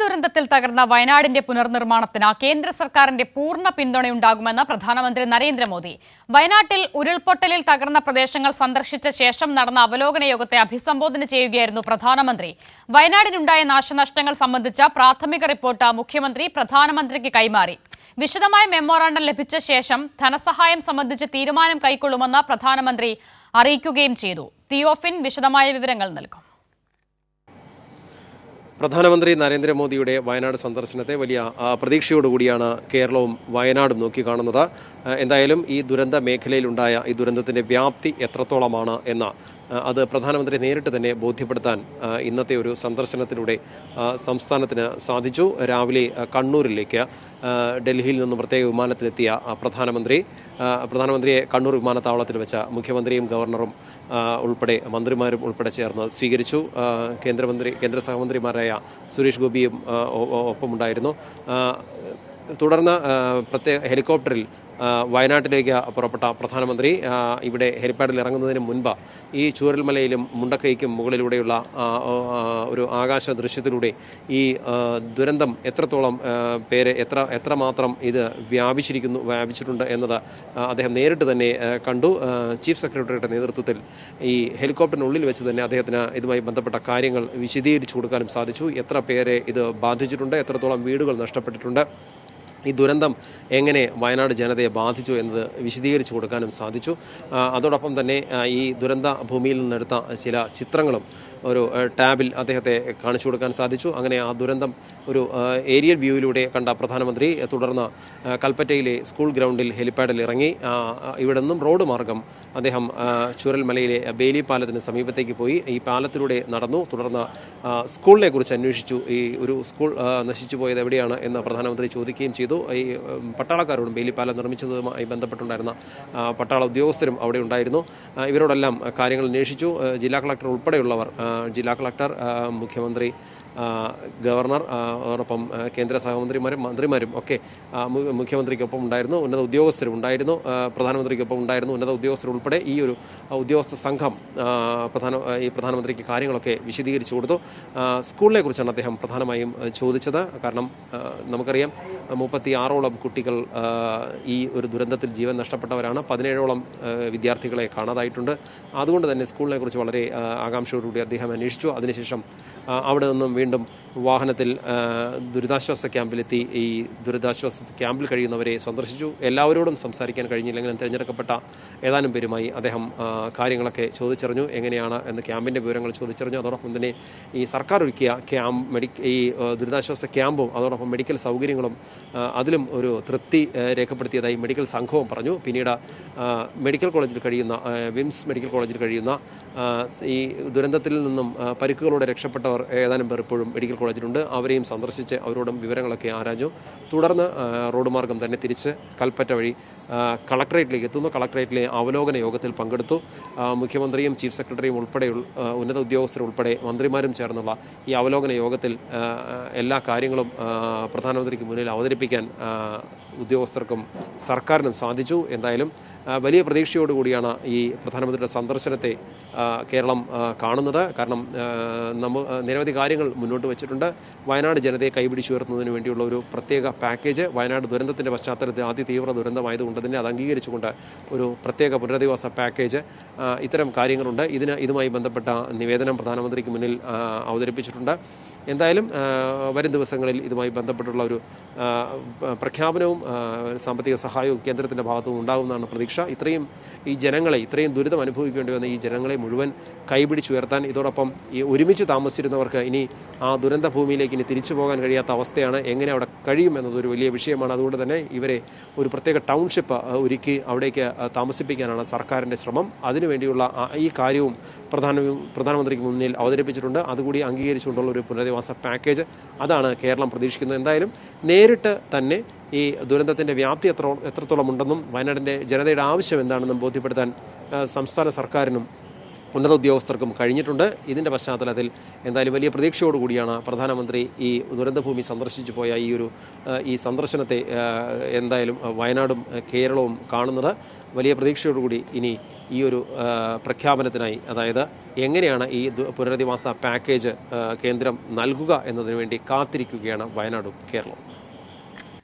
ദുരന്തത്തിൽ തകർന്ന വയനാടിന്റെ പുനർനിർമ്മാണത്തിന് കേന്ദ്ര സർക്കാരിന്റെ പൂർണ പിന്തുണയുണ്ടാകുമെന്ന് പ്രധാനമന്ത്രി നരേന്ദ്രമോദി. വയനാട്ടിൽ ഉരുൾപൊട്ടലിൽ തകർന്ന പ്രദേശങ്ങൾ സന്ദർശിച്ച ശേഷം നടന്ന അവലോകന യോഗത്തെ അഭിസംബോധന ചെയ്യുകയായിരുന്നു പ്രധാനമന്ത്രി. വയനാടിനുണ്ടായ നാശനഷ്ടങ്ങൾ സംബന്ധിച്ച പ്രാഥമിക റിപ്പോർട്ട് മുഖ്യമന്ത്രി പ്രധാനമന്ത്രിക്ക് കൈമാറി. വിശദമായ മെമ്മോറാണ്ടം ലഭിച്ച ശേഷം ധനസഹായം സംബന്ധിച്ച് തീരുമാനം കൈക്കൊള്ളുമെന്ന് പ്രധാനമന്ത്രി അറിയിക്കുകയും ചെയ്തു. തിയോഫിൻ വിശദമായ വിവരങ്ങൾ നൽകും. പ്രധാനമന്ത്രി നരേന്ദ്രമോദിയുടെ വയനാട് സന്ദർശനത്തെ വലിയ പ്രതീക്ഷയോടുകൂടിയാണ് കേരളവും വയനാടും നോക്കിക്കാണുന്നത് കാണുന്നത്. എന്തായാലും ഈ ദുരന്ത മേഖലയിലുണ്ടായ ഈ ദുരന്തത്തിന്റെ വ്യാപ്തി എത്രത്തോളമാണ് എന്ന അത് പ്രധാനമന്ത്രി നേരിട്ട് തന്നെ ബോധ്യപ്പെടുത്താൻ ഇന്നത്തെ ഒരു സന്ദർശനത്തിലൂടെ സംസ്ഥാനത്തിന് സാധിച്ചു. രാവിലെ കണ്ണൂരിലേക്ക് ഡൽഹിയിൽ നിന്ന് പ്രത്യേക വിമാനത്തിലെത്തിയ പ്രധാനമന്ത്രി പ്രധാനമന്ത്രിയെ കണ്ണൂർ വിമാനത്താവളത്തിൽ വെച്ച മുഖ്യമന്ത്രിയും ഗവർണറും ഉൾപ്പെടെ മന്ത്രിമാരും ഉൾപ്പെടെ ചേർന്ന് സ്വീകരിച്ചു. കേന്ദ്രമന്ത്രി കേന്ദ്ര സഹമന്ത്രിമാരായ സുരേഷ് ഗോപിയും ഒപ്പമുണ്ടായിരുന്നു. തുടർന്ന് പ്രത്യേക ഹെലികോപ്റ്ററിൽ വയനാട്ടിലേക്ക് പുറപ്പെട്ട പ്രധാനമന്ത്രി ഇവിടെ ഹെലിപ്പാഡിൽ ഇറങ്ങുന്നതിന് മുൻപ് ഈ ചൂരൽമലയിലും മുണ്ടക്കൈക്കും മുകളിലൂടെയുള്ള ഒരു ആകാശ ദൃശ്യത്തിലൂടെ ഈ ദുരന്തം എത്രത്തോളം പേര് എത്ര എത്രമാത്രം ഇത് വ്യാപിച്ചിരിക്കുന്നു വ്യാപിച്ചിട്ടുണ്ട് എന്നത് അദ്ദേഹം നേരിട്ട് തന്നെ കണ്ടു. ചീഫ് സെക്രട്ടറിയുടെ നേതൃത്വത്തിൽ ഈ ഹെലികോപ്റ്ററിനുള്ളിൽ വെച്ച് തന്നെ അദ്ദേഹത്തിന് ഇതുമായി ബന്ധപ്പെട്ട കാര്യങ്ങൾ വിശദീകരിച്ചു കൊടുക്കാനും സാധിച്ചു. എത്ര പേരെ ഇത് ബാധിച്ചിട്ടുണ്ട് എത്രത്തോളം വീടുകൾ നഷ്ടപ്പെട്ടിട്ടുണ്ട് ഈ ദുരന്തം എങ്ങനെ വയനാട് ജനതയെ ബാധിച്ചു എന്നത് വിശദീകരിച്ചു കൊടുക്കാനും സാധിച്ചു. അതോടൊപ്പം തന്നെ ഈ ദുരന്ത ഭൂമിയിൽ നിന്നെടുത്ത ചില ചിത്രങ്ങളും ഒരു ടാബിൽ അദ്ദേഹത്തെ കാണിച്ചു കൊടുക്കാൻ സാധിച്ചു. അങ്ങനെ ആ ദുരന്തം ഒരു ഏരിയൽ വ്യൂവിലൂടെ കണ്ട പ്രധാനമന്ത്രി തുടർന്ന് കൽപ്പറ്റയിലെ സ്കൂൾ ഗ്രൗണ്ടിൽ ഹെലിപ്പാഡിൽ ഇറങ്ങി ഇവിടെ നിന്നും റോഡ് മാർഗം അദ്ദേഹം ചുരൽമലയിലെ ബേലി പാലത്തിന് സമീപത്തേക്ക് പോയി ഈ പാലത്തിലൂടെ നടന്നു. തുടർന്ന് സ്കൂളിനെ കുറിച്ച് അന്വേഷിച്ചു. ഈ ഒരു സ്കൂൾ നശിച്ചു പോയത് എവിടെയാണ് എന്ന് പ്രധാനമന്ത്രി ചോദിക്കുകയും ചെയ്തു. ഈ പട്ടാളക്കാരോടും ബേലി പാലം നിർമ്മിച്ചതുമായി ബന്ധപ്പെട്ടുണ്ടായിരുന്ന പട്ടാള ഉദ്യോഗസ്ഥരും അവിടെ ഉണ്ടായിരുന്നു. ഇവരോടെല്ലാം കാര്യങ്ങൾ അന്വേഷിച്ചു. ജില്ലാ കളക്ടർ ഉൾപ്പെടെയുള്ളവർ ജില്ലാ കളക്ടർ മുഖ്യമന്ത്രി ഗവർണർ അതോടൊപ്പം കേന്ദ്ര സഹമന്ത്രിമാരും മന്ത്രിമാരും ഒക്കെ മുഖ്യമന്ത്രിക്കൊപ്പം ഉണ്ടായിരുന്നു ഉന്നത ഉദ്യോഗസ്ഥരും ഉണ്ടായിരുന്നു പ്രധാനമന്ത്രിക്കൊപ്പം ഉണ്ടായിരുന്നു ഉന്നത ഉദ്യോഗസ്ഥർ ഉൾപ്പെടെ ഈ ഒരു ഉദ്യോഗസ്ഥ സംഘം പ്രധാന ഈ പ്രധാനമന്ത്രിക്ക് കാര്യങ്ങളൊക്കെ വിശദീകരിച്ചു കൊടുത്തു. സ്കൂളിനെ കുറിച്ചാണ് അദ്ദേഹം പ്രധാനമായും ചോദിച്ചത്. കാരണം നമുക്കറിയാം മുപ്പത്തി ആറോളം കുട്ടികൾ ഈ ഒരു ദുരന്തത്തിൽ ജീവൻ നഷ്ടപ്പെട്ടവരാണ്. പതിനേഴോളം വിദ്യാർത്ഥികളെ കാണാതായിട്ടുണ്ട്. അതുകൊണ്ട് തന്നെ സ്കൂളിനെ കുറിച്ച് വളരെ ആകാംക്ഷയോടുകൂടി അദ്ദേഹം അന്വേഷിച്ചു. അതിനുശേഷം അവിടെ നിന്നും വീണ്ടും വാഹനത്തിൽ ദുരിതാശ്വാസ ക്യാമ്പിലെത്തി. ഈ ദുരിതാശ്വാസ ക്യാമ്പിൽ കഴിയുന്നവരെ സന്ദർശിച്ചു. എല്ലാവരോടും സംസാരിക്കാൻ കഴിഞ്ഞില്ലെങ്കിലും തിരഞ്ഞെടുക്കപ്പെട്ട ഏതാനും പേരുമായി അദ്ദേഹം കാര്യങ്ങളൊക്കെ ചോദിച്ചറിഞ്ഞു. എങ്ങനെയാണ് എന്ന് ക്യാമ്പിന്റെ വിവരങ്ങൾ ചോദിച്ചറിഞ്ഞു. അതോടൊപ്പം തന്നെ ഈ സർക്കാർ ഒരുക്കിയ ക്യാമ്പ് മെഡി ഈ ദുരിതാശ്വാസ ക്യാമ്പും അതോടൊപ്പം മെഡിക്കൽ സൗകര്യങ്ങളും അതിലും ഒരു തൃപ്തി രേഖപ്പെടുത്തിയതായി മെഡിക്കൽ സംഘവും പറഞ്ഞു. പിന്നീട് മെഡിക്കൽ കോളേജിൽ കഴിയുന്ന വിംസ് മെഡിക്കൽ കോളേജിൽ കഴിയുന്ന ഈ ദുരന്തത്തിൽ നിന്നും പരിക്കുകളോടെ രക്ഷപ്പെട്ടവർ ഏതാനും പേർ ഇപ്പോഴും മെഡിക്കൽ കോളേജിലുണ്ട്. അവരെയും സന്ദർശിച്ച് അവരോടും വിവരങ്ങളൊക്കെ ആരാഞ്ഞു. തുടർന്ന് റോഡ് മാർഗം തന്നെ തിരിച്ച് കൽപ്പറ്റ വഴി കളക്ടറേറ്റിലേക്ക് എത്തുന്നു. കളക്ടറേറ്റിലെ അവലോകന യോഗത്തിൽ പങ്കെടുത്തു. മുഖ്യമന്ത്രിയും ചീഫ് സെക്രട്ടറിയും ഉൾപ്പെടെ ഉന്നത ഉദ്യോഗസ്ഥർ ഉൾപ്പെടെ മന്ത്രിമാരും ചേർന്നുള്ള ഈ അവലോകന യോഗത്തിൽ എല്ലാ കാര്യങ്ങളും പ്രധാനമന്ത്രിക്ക് മുന്നിൽ അവതരിപ്പിക്കാൻ ഉദ്യോഗസ്ഥർക്കും സർക്കാരിനും സാധിച്ചു. എന്തായാലും വലിയ പ്രതീക്ഷയോടുകൂടിയാണ് ഈ പ്രധാനമന്ത്രിയുടെ സന്ദർശനത്തെ കേരളം കാണുന്നത്. കാരണം നമ്മ നിരവധി കാര്യങ്ങൾ മുന്നോട്ട് വെച്ചിട്ടുണ്ട്. വയനാട് ജനതയെ കൈപിടിച്ചുയർത്തുന്നതിന് വേണ്ടിയുള്ള ഒരു പ്രത്യേക പാക്കേജ്. വയനാട് ദുരന്തത്തിന്റെ പശ്ചാത്തലത്തിൽ അതി തീവ്ര ദുരന്തമായതുകൊണ്ട് തന്നെ അത് അംഗീകരിച്ചുകൊണ്ട് ഒരു പ്രത്യേക പുനരധിവാസ പാക്കേജ് ഇത്തരം കാര്യങ്ങളുണ്ട്. ഇതിന് ഇതുമായി ബന്ധപ്പെട്ട നിവേദനം പ്രധാനമന്ത്രിക്ക് മുന്നിൽ അവതരിപ്പിച്ചിട്ടുണ്ട്. എന്തായാലും വരും ദിവസങ്ങളിൽ ഇതുമായി ബന്ധപ്പെട്ടുള്ള ഒരു പ്രഖ്യാപനവും സാമ്പത്തിക സഹായവും കേന്ദ്രത്തിന്റെ ഭാഗത്തുനിന്ന് ഉണ്ടാകുമെന്നാണ് പ്രതീക്ഷ. ഇത്രയും ഈ ജനങ്ങളെ ഇത്രയും ദുരിതം അനുഭവിക്കേണ്ടി വന്ന ഈ ജനങ്ങളെ മുഴുവൻ കൈപിടിച്ചുയർത്താൻ ഇതോടൊപ്പം ഈ ഒരുമിച്ച് താമസിച്ചിരുന്നവർക്ക് ഇനി ആ ദുരന്ത ഭൂമിയിലേക്ക് ഇനി തിരിച്ചു പോകാൻ കഴിയാത്ത അവസ്ഥയാണ് എങ്ങനെ അവിടെ കഴിയും എന്നതൊരു വലിയ വിഷയമാണ്. അതുകൊണ്ട് തന്നെ ഇവരെ ഒരു പ്രത്യേക ടൗൺഷിപ്പ് ഒരുക്കി അവിടേക്ക് താമസിപ്പിക്കാനാണ് സർക്കാരിന്റെ ശ്രമം. അതിനുവേണ്ടിയുള്ള ഈ കാര്യവും പ്രധാന പ്രധാനമന്ത്രിക്ക് മുന്നിൽ അവതരിപ്പിച്ചിട്ടുണ്ട്. അതുകൂടി അംഗീകരിച്ചുകൊണ്ടുള്ള ഒരു പുനരധിവാസ പാക്കേജ് അതാണ് കേരളം പ്രതീക്ഷിക്കുന്നത്. എന്തായാലും നേരിട്ട് തന്നെ ഈ ദുരന്തത്തിന്റെ വ്യാപ്തി എത്ര എത്രത്തോളം ഉണ്ടെന്നും വയനാടിന്റെ ജനതയുടെ ആവശ്യം എന്താണെന്നും ബോധ്യപ്പെടുത്താൻ സംസ്ഥാന സർക്കാരിനും ഉന്നത ഉദ്യോഗസ്ഥർക്കും കഴിഞ്ഞിട്ടുണ്ട്. ഇതിന്റെ പശ്ചാത്തലത്തിൽ എന്തായാലും വലിയ പ്രതീക്ഷയോടുകൂടിയാണ് പ്രധാനമന്ത്രി ഈ ദുരന്തഭൂമി സന്ദർശിച്ചു പോയ ഈ ഒരു ഈ സന്ദർശനത്തെ എന്തായാലും വയനാടും കേരളവും കാണുന്നത്. വലിയ പ്രതീക്ഷയോടുകൂടി ഇനി ഈ ഒരു പ്രഖ്യാപനത്തിനായി. അതായത് എങ്ങനെയാണ് ഈ പുനരധിവാസ പാക്കേജ് കേന്ദ്രം നൽകുക എന്നതിനു വേണ്ടി കാത്തിരിക്കുകയാണ് വയനാട് കേരളവും.